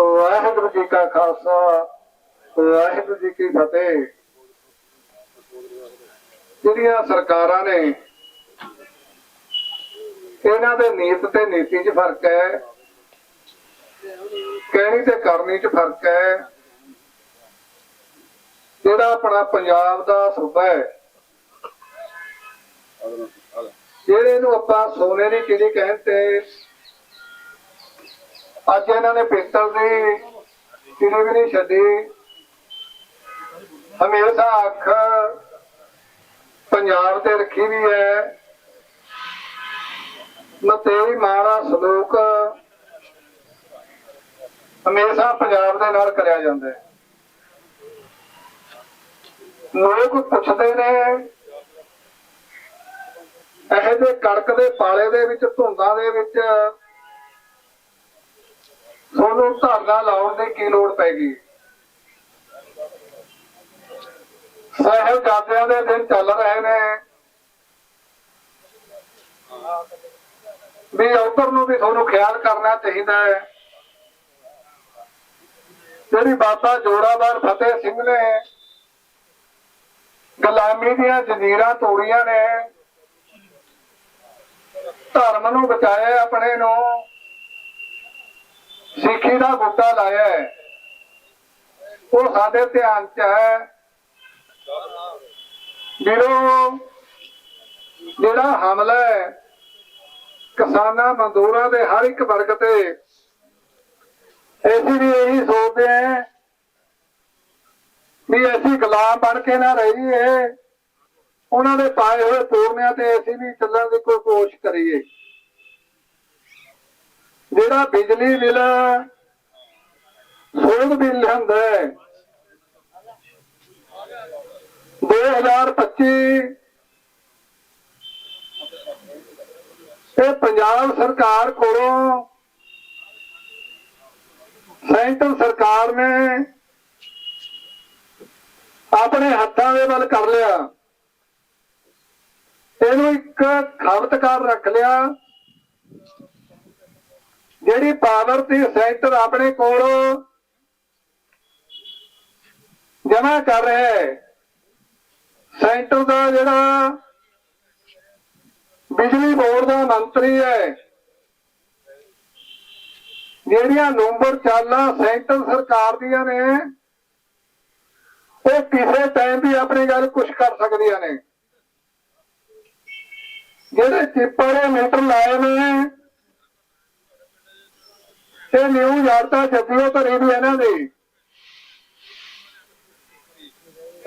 ਵਾਹਿਗੁਰੂ ਜੀ ਕਾ ਖਾਲਸਾ ਵਾਹਿਗੁਰੂ ਜੀ ਕੀ ਫਤਿਹ। ਜਿਹੜੀਆਂ ਸਰਕਾਰਾਂ ਨੇ, ਇਹਨਾਂ ਦੇ ਨੀਤ ਤੇ ਨੀਤੀ 'ਚ ਫ਼ਰਕ ਹੈ, ਕਹਿਣੀ ਤੇ ਕਰਨੀ 'ਚ ਫ਼ਰਕ ਹੈ। ਜਿਹੜਾ ਆਪਣਾ ਪੰਜਾਬ ਦਾ ਸੂਬਾ ਹੈ, ਜਿਹੜੇ ਨੂੰ ਆਪਾਂ ਸੋਨੇ ਦੀ ਚਿੜੀ ਕਹਿੰਦੇ ਅੱਜ ਇਹਨਾਂ ਨੇ ਪਿਸਤਲ ਦੀ ਚਿੜੀ ਵੀ ਨਹੀਂ ਛੱਡੀ। ਹਮੇਸ਼ਾ ਅੱਖ ਪੰਜਾਬ ਤੇ ਰੱਖੀ ਵੀ ਹੈ। ਨਾ ਤੇਰੀ ਦਾ ਸਲੂਕ ਹਮੇਸ਼ਾ ਪੰਜਾਬ ਦੇ ਨਾਲ ਕਰਿਆ ਜਾਂਦਾ ਹੈ। ਲੋਕ ਪੁੱਛਦੇ ਨੇ, ਇਹ ਦੇ ਕੜਕ ਦੇ ਪਾਲੇ ਦੇ ਵਿੱਚ, ਧੁੰਦਾਂ ਦੇ ਵਿੱਚ ਤੁਹਾਨੂੰ ਧਰਨਾ ਲਾਉਣ ਦੀ ਕੀ ਲੋੜ ਪੈ ਗਈ? ਸਾਹਿਬਜ਼ਾਦਿਆਂ ਦੇ ਦਿਨ ਚੱਲ ਰਹੇ ਨੇ। ਵੀ ਉਧਰ ਨੂੰ ਵੀ ਤੁਹਾਨੂੰ ਖਿਆਲ ਕਰਨਾ ਚਾਹੀਦਾ ਹੈ। ਜਿਹੜੀ ਬਾਬਾ ਜੋਰਾਵਰ, ਫਤਿਹ ਸਿੰਘ ਨੇ ਗੁਲਾਮੀ ਦੀਆਂ ਜੰਜੀਰਾਂ ਤੋੜੀਆਂ ਨੇ, ਧਰਮ ਨੂੰ ਬਚਾਇਆ ਆਪਣੇ ਨੂੰ। ਸਿੱਖੀ ਦਾ ਬੂਟਾ ਲਾਇਆ ਹੈ। ਉਹ ਸਾਡੇ ਧਿਆਨ ਚ ਹੈ। ਵੀਰੋ, ਜਿਹੜਾ ਹਮਲਾ ਹੈ, ਕਿਸਾਨਾਂ, ਮਜ਼ਦੂਰਾਂ ਦੇ ਹਰ ਇੱਕ ਵਰਗ ਤੇ, ਅਸੀਂ ਵੀ ਇਹੀ ਸੋਚਦੇ ਹਾਂ ਵੀ ਅਸੀਂ ਗੁਲਾਮ ਬਣ ਕੇ ਨਾ ਰਹੀਏ। ਉਹਨਾਂ ਦੇ ਪਾਏ ਹੋਏ ਪੂਰਨਿਆਂ ਤੇ ਅਸੀਂ ਵੀ ਚੱਲਣ ਦੀ ਕੋਈ ਕੋਸ਼ਿਸ਼ ਕਰੀਏ। ਜਿਹੜਾ ਬਿਜਲੀ ਬਿੱਲ ਸੋਧ ਬਿੱਲ ਹੁੰਦਾ ਹੈ 2025 ਇਹ ਪੰਜਾਬ ਸਰਕਾਰ ਕੋਲੋਂ ਸੈਂਟਰ ਸਰਕਾਰ ਨੇ ਆਪਣੇ ਹੱਥਾਂ ਦੇ ਵੱਲ ਕਰ ਲਿਆ। ਇਹਨੂੰ ਇੱਕ ਖਪਤਕਾਰ ਰੱਖ ਲਿਆ। ਜਿਹੜੀ ਪਾਵਰ ਦੀ ਸੈਂਟਰ ਆਪਣੇ ਕੋਲ ਜਮਾ ਕਰ ਰਿਹਾ ਹੈ। ਸੈਂਟਰ ਦਾ ਜਿਹੜਾ ਬਿਜਲੀ ਬੋਰਡ ਦਾ ਮੰਤਰੀ ਹੈ, ਜਿਹੜੀਆਂ ਨੰਬਰ ਚਾਲਾਂ ਸੈਂਟਰ ਸਰਕਾਰ ਦੀਆਂ ਨੇ, ਉਹ ਕਿਸੇ ਟਾਈਮ ਵੀ ਆਪਣੀ ਗੱਲ ਕੁਝ ਕਰ ਸਕਦੀਆਂ ਨੇ। ਜਿਹੜੇ ਚਿੱਪਰ ਮੀਟਰ ਲਾਏ ਨੇ ਇਹ ਨਿਊ ਯਾਰਤਾ ਜੱਦੀਓ ਧਰੀ ਵੀ ਇਹਨਾਂ ਦੀ।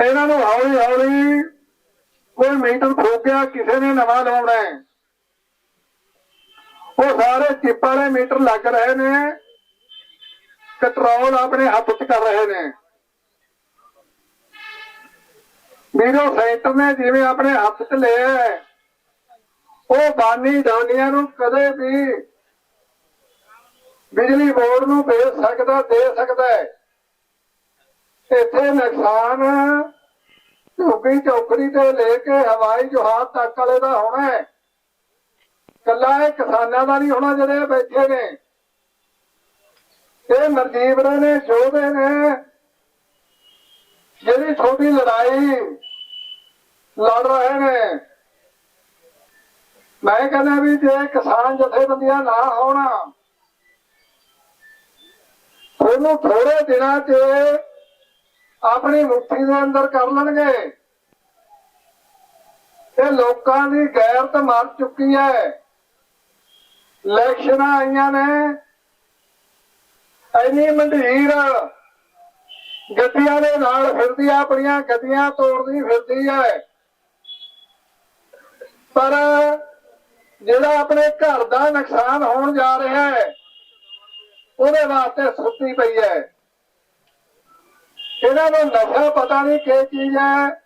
ਇਹਨਾਂ ਨੂੰ ਹੌਲੀ ਹੌਲੀ ਕੋਈ ਮੀਟਰ ਫੂਕ ਕਿਸੇ ਨੇ ਨਵਾਂ ਲਵਾਉਣਾ ਹੈ। ਉਹ ਸਾਰੇ ਚਿੱਪ ਵਾਲੇ ਮੀਟਰ ਲੱਗ ਰਹੇ ਨੇ। ਕੰਟਰੋਲ ਆਪਣੇ ਹੱਥ 'ਚ ਕਰ ਰਹੇ ਨੇ। ਵੀਰੋ, ਸੈਂਟਰ ਨੇ ਜਿਵੇਂ ਆਪਣੇ ਹੱਥ 'ਚ ਲਿਆ ਉਹ ਬਾਨੀ ਦਾਨੀਆਂ ਨੂੰ ਕਦੇ ਵੀ ਬਿਜਲੀ ਬੋਰਡ ਨੂੰ ਭੇਜ ਸਕਦਾ, ਦੇ ਸਕਦਾ ਹੈ। ਇੱਥੇ ਨੁਕਸਾਨ ਝੁੱਗੀ ਚੌਕੜੀ ਤੋਂ ਲੈ ਕੇ ਹਵਾਈ ਜਹਾਜ਼ ਤੱਕ ਵਾਲੇ ਦਾ ਹੋਣਾ ਹੈ। ਕੱਲਾ ਇਹ ਕਿਸਾਨਾਂ ਦਾ ਨਹੀਂ ਹੋਣਾ, ਜਿਹੜੇ ਬੈਠੇ ਨੇ। ਇਹ ਮਰਜੀਵਰੇ ਨੇ ਜੋਧੇ ਨੇ, ਜਿਹੜੀ ਛੋਟੀ ਲੜਾਈ ਲੜ ਰਹੇ ਨੇ। ਮੈਂ ਕਹਿੰਦਾ ਵੀ ਜੇ ਕਿਸਾਨ ਜਥੇਬੰਦੀਆਂ ਨਾ ਹੋਣਾ ਉਹਨੂੰ ਥੋੜੇ ਦਿਨਾਂ 'ਚ ਆਪਣੀ ਮੁੱਠੀ ਦੇ ਅੰਦਰ ਕਰ ਲੈਣਗੇ। ਇਹ ਲੋਕਾਂ ਦੀ ਗੈਰਤ ਮਰ ਚੁੱਕੀ ਹੈ। ਇਲੈਕਸ਼ਨਾਂ ਆਈਆਂ ਨੇ। ਐਨੀ ਮੰਡੀਰ ਗੱਡੀਆਂ ਦੇ ਨਾਲ ਫਿਰਦੀ ਆ, ਆਪਣੀਆਂ ਗੱਡੀਆਂ ਤੋੜਦੀ ਫਿਰਦੀ ਹੈ ਪਰ ਜਿਹੜਾ ਆਪਣੇ ਘਰ ਦਾ ਨੁਕਸਾਨ ਹੋਣ ਜਾ ਰਿਹਾ ਹੈ ਉਹਦੇ ਵਾਸਤੇ ਸੁੱਤੀ ਪਈ ਹੈ। ਇਹਨਾਂ ਨੂੰ ਨਸ਼ਾ ਪਤਾ ਨਹੀਂ ਕੀ ਚੀਜ਼ ਹੈ।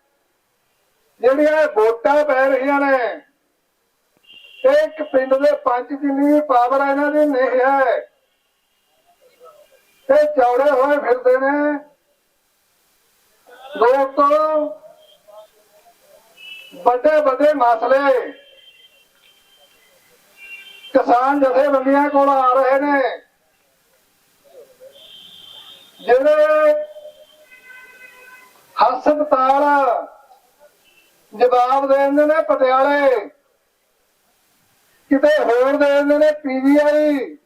ਜਿਹੜੀਆਂ ਵੋਟਾਂ ਪੈ ਰਹੀਆਂ ਨੇ। ਇੱਕ ਪਿੰਡ ਦੇ ਪੰਚ ਜਿੰਨੀ ਪਾਵਰ ਇਹਨਾਂ ਦੀ ਨਹੀਂ ਹੈ। ਤੇ ਚੌੜੇ ਹੋਏ ਫਿਰਦੇ ਨੇ। ਦੋਸਤੋ, ਵੱਡੇ ਵੱਡੇ ਮਸਲੇ। ਕਿਸਾਨ ਜਥੇਬੰਦੀਆਂ ਕੋਲ ਆ ਰਹੇ ਨੇ। ਜਿਹੜੇ ਹਸਪਤਾਲ ਜਵਾਬ ਦੇ ਨੇ ਪਟਿਆਲੇ, ਕਿਤੇ ਹੋਰ ਦੇ ਨੇ ਪੀਜੀਆਈ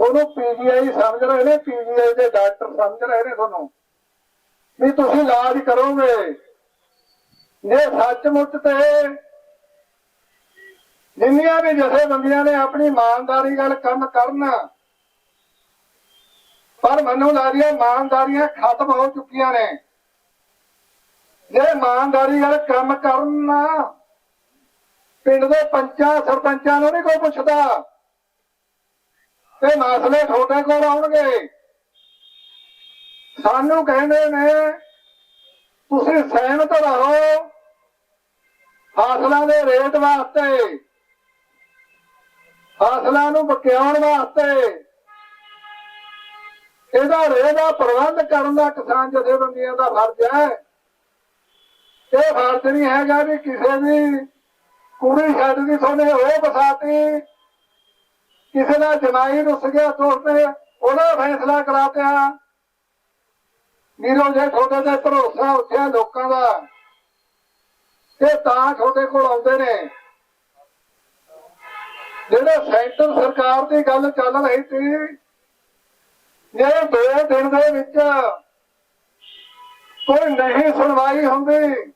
ਉਹਨੂੰ ਪੀਜੀਆਈ ਸਮਝ ਰਹੇ ਨੇ ਪੀਜੀਆਈ ਦੇ ਡਾਕਟਰ ਸਮਝ ਰਹੇ ਨੇ ਤੁਹਾਨੂੰ। ਵੀ ਤੁਸੀਂ ਇਲਾਜ ਕਰੋਗੇ। ਜੇ ਸੱਚਮੁੱਚ ਤੇ ਜਿੰਨੀਆਂ ਵੀ ਜਥੇਬੰਦੀਆਂ ਨੇ ਆਪਣੀ ਇਮਾਨਦਾਰੀ ਗੱਲ ਕੰਮ ਕਰਨ ਪਰ ਮੈਨੂੰ ਲੱਗਦੀ ਹੈ ਇਮਾਨਦਾਰੀਆਂ ਖਤਮ ਹੋ ਚੁੱਕੀਆਂ ਨੇ। ਜੇ ਇਮਾਨਦਾਰੀ ਨਾਲ ਕੰਮ ਕਰਨਾ ਪਿੰਡ ਦੇ ਪੰਚਾਂ, ਸਰਪੰਚਾਂ ਨੂੰ ਨਹੀਂ ਕੋਈ ਪੁੱਛਦਾ। ਤੇ ਮਸਲੇ ਤੁਹਾਡੇ ਕੋਲ ਆਉਣਗੇ। ਸਾਨੂੰ ਕਹਿੰਦੇ ਨੇ, ਤੁਸੀਂ ਸਹਿਮਤ ਰਹੋ, ਫਸਲਾਂ ਦੇ ਰੇਟ ਵਾਸਤੇ, ਫਸਲਾਂ ਨੂੰ ਬਕਿਆਉਣ ਵਾਸਤੇ। ਇਹਦਾ ਰੇਟ ਦਾ ਪ੍ਰਬੰਧ ਕਰਨ ਦਾ ਕਿਸਾਨ ਜਥੇਬੰਦੀਆਂ ਦਾ ਫਰਜ਼ ਹੈ। ਇਹ ਫਰਜ਼ ਨਹੀਂ ਹੈਗਾ ਵੀ ਕਿਸੇ ਦੀ ਕੁੜੀ ਛੱਡ ਦੀ ਸੋਨੇ ਉਹ ਬਸਾਤੀ। ਕਿਸੇ ਦਾ ਜਮਾਈ ਰੁੱਸ ਗਿਆ ਦੋਸਤ ਉਹਦਾ ਫੈਸਲਾ ਕਰਾਤਿਆ ਵੀਰੋ, ਜੇ ਤੁਹਾਡੇ ਤੇ ਭਰੋਸਾ ਉੱਠਿਆ ਲੋਕਾਂ ਦਾ ਤੇ ਤਾਂ ਤੁਹਾਡੇ ਕੋਲ ਆਉਂਦੇ ਨੇ। ਜਿਹੜੇ ਸੈਂਟਰ ਸਰਕਾਰ ਦੀ ਗੱਲ ਚੱਲ ਰਹੀ ਸੀ ਜੇ ਦੋ ਦਿਨ ਦੇ ਵਿੱਚ ਕੋਈ ਨਹੀਂ ਸੁਣਵਾਈ ਹੁੰਦੀ।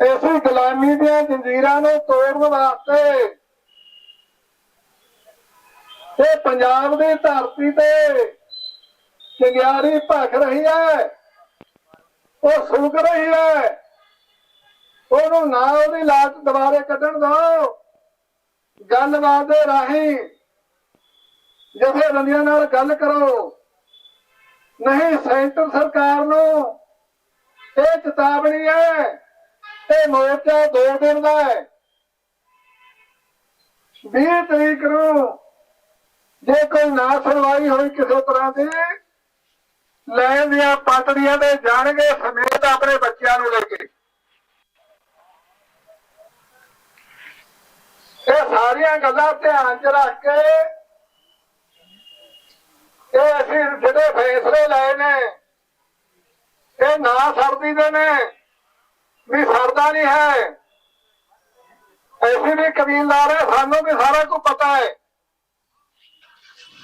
ਐਸੀ ਗੁਲਾਮੀ ਦੀਆਂ ਜੰਜੀਰਾਂ ਨੂੰ ਤੋੜਨ ਵਾਸਤੇ ਤੇ ਪੰਜਾਬ ਦੀ ਧਰਤੀ ਤੇ ਚੰਗਿਆੜੀ ਭਖ ਰਹੀ ਹੈ, ਉਹ ਸੁੱਕ ਰਹੀ ਹੈ। ਉਹਨੂੰ ਨਾ ਉਹਦੀ ਲਾਸ਼ ਦੁਬਾਰੇ ਕੱਢਣ ਦਿਓ ਗੱਲਬਾਤ ਦੇ ਰਾਹੀਂ ਜਥੇਬੰਦੀਆਂ ਨਾਲ ਗੱਲ ਕਰੋ। ਨਹੀਂ, ਸੈਂਟਰ ਸਰਕਾਰ ਨੂੰ ਇਹ ਚੇਤਾਵਨੀ ਹੈ ਇਹ ਮੋਰਚਾ ਦੋ ਦਿਨ ਦਾ ਹੈ। 20 ਤਰੀਕ ਨੂੰ ਜੇ ਕੋਈ ਨਾ ਸੁਣਵਾਈ ਹੋਈ ਕਿਸੇ ਤਰ੍ਹਾਂ ਦੀ, ਲੈਣ ਦੀਆਂ ਪਾਤੜੀਆਂ ਤੇ ਜਾਣਗੇ ਸਮੇਤ ਆਪਣੇ ਬੱਚਿਆਂ ਨੂੰ ਲੈ ਕੇ। ਇਹ ਸਾਰੀਆਂ ਗੱਲਾਂ ਧਿਆਨ 'ਚ ਰੱਖ ਕੇ ਇਹ ਅਸੀਂ ਜਿਹੜੇ ਫੈਸਲੇ ਲਏ ਨੇ, ਇਹ ਨਾ ਸਰਦੀ ਦੇ ਨੇ, ਵੀ ਸਰਦਾ ਨਹੀਂ ਹੈ। ਐਸੀ ਵੀ ਕਬੀਲਦਾਰ ਹੈ, ਸਾਨੂੰ ਵੀ ਸਾਰਾ ਕੁਝ ਪਤਾ ਹੈ।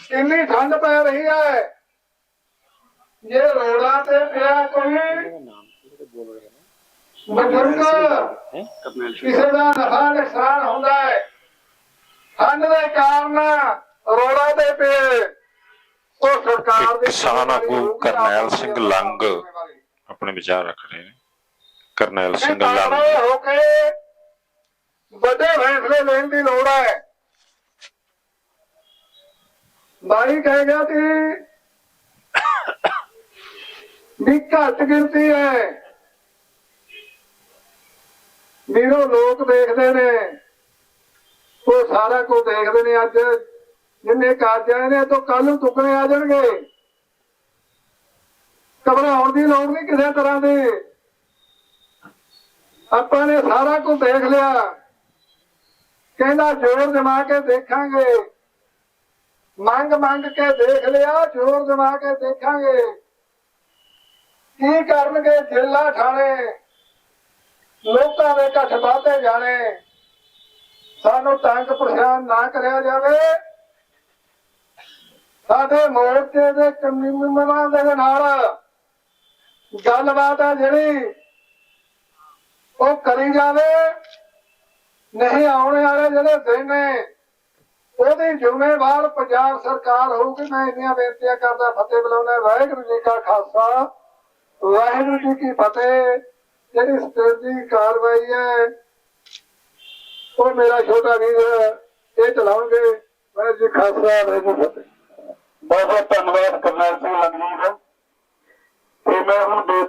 ਕਿੰਨੀ ਠੰਡ ਪੈ ਰਹੀ ਹੈ। ਜੇ ਰੋੜਾ ਤੇ ਪਿਆ ਕੋਈ ਬਜ਼ੁਰਗ, ਕਿਸੇ ਦਾ ਨਫਾ ਨੁਕਸਾਨ ਹੁੰਦਾ ਹੈ, ਠੰਡ ਦੇ ਕਾਰਨ ਰੋੜਾ ਤੇ ਪਏ। ਦੀ ਕਿਸਾਨ ਆਗੂ ਕਰਨੈਲ ਸਿੰਘ ਲੰਗ। ਆਪਣੇ ਵਿਚਾਰ ਰੱਖ ਰਹੇ ਨੇ। ਕਰਨੈਲ ਸਿੰਘ ਲੰਗ। ਹੋ ਕੇ ਵੱਡੇ ਫੈਸਲੇ ਲੈਣ ਦੀ ਲੋੜ ਹੈ। ਬਾਈ ਕਹਿ ਗਿਆ ਕਿ ਵੀ ਘੱਟ ਗਿਣਤੀ ਹੈ। ਵੀਰੋ ਲੋਕ ਦੇਖਦੇ ਨੇ। ਉਹ ਸਾਰਾ ਕੁਝ ਦੇਖਦੇ ਨੇ ਅੱਜ। ਜਿੰਨੇ ਕਾਜ ਆਏ ਨੇ, ਤੋਂ ਕੱਲ ਨੂੰ ਟੁਕੜੇ ਆ ਜਾਣਗੇ। ਘਬਰਾਉਣ ਦੀ ਲੋੜ ਨਹੀਂ ਕਿਸੇ ਤਰ੍ਹਾਂ ਦੀ। ਆਪਾਂ ਨੇ ਸਾਰਾ ਕੁਝ ਦੇਖ ਲਿਆ। ਕਹਿੰਦਾ, ਜੋਰ ਜਮਾ ਕੇ ਦੇਖਾਂਗੇ। ਮੰਗ ਮੰਗ ਕੇ ਦੇਖ ਲਿਆ, ਜੋਰ ਜਮਾ ਕੇ ਦੇਖਾਂਗੇ। ਕੀ ਕਰਨਗੇ ਜੇਲਾ ਠਾਣੇ? ਲੋਕਾਂ ਦੇ ਇਕੱਠ ਵਾਧੇ ਜਾਣੇ। ਸਾਨੂੰ ਤੰਗ ਪਰੇਸ਼ਾਨ ਨਾ ਕਰਿਆ ਜਾਵੇ। ਸਾਡੇ ਮੋਰਚੇ ਦੇ ਕਮਿਊਨਿਸਟਾਂ ਦੇ ਨਾਲ ਗੱਲਬਾਤ ਹੈ ਜਿਹੜੀ ਉਹ ਕਰੀ ਜਾਵੇ, ਨਹੀਂ ਆਉਣ ਵਾਲੇ ਜਿਹੜੇ ਦਿਨ ਨੇ, ਉਹਦੀ ਜ਼ਿੰਮੇਵਾਰ ਪੰਜਾਬ ਸਰਕਾਰ ਹੋਊਗੀ। ਮੈਂ ਇੰਨੀਆਂ ਬੇਨਤੀਆਂ ਕਰਦਾ, ਫਤਿਹ ਬੁਲਾਉਣਾ ਵਾਹਿਗੁਰੂ ਜੀ ਕਾ ਖਾਲਸਾ। ਵਾਹਿਗੁਰੂ ਜੀ ਕੀ ਫਤਿਹ। ਜਿਹੜੀ ਸਟੇਜ ਦੀ ਕਾਰਵਾਈ ਹੈ, ਉਹ ਮੇਰਾ ਛੋਟਾ ਵੀਰ ਇਹ ਚਲਾਉਣਗੇ। ਵਾਹਿਗੁਰੂ ਜੀ ਖਾਲਸਾ, ਵਾਹਿਗੁਰੂ ਫਤਿਹ। ਬਹੁਤ ਬਹੁਤ ਧੰਨਵਾਦ ਕਰਨੈਲ ਸਿੰਘ ਲੰਗਣੀ ਦਾ ਤੇ ਮੈਂ ਹੁਣ ਬੇ-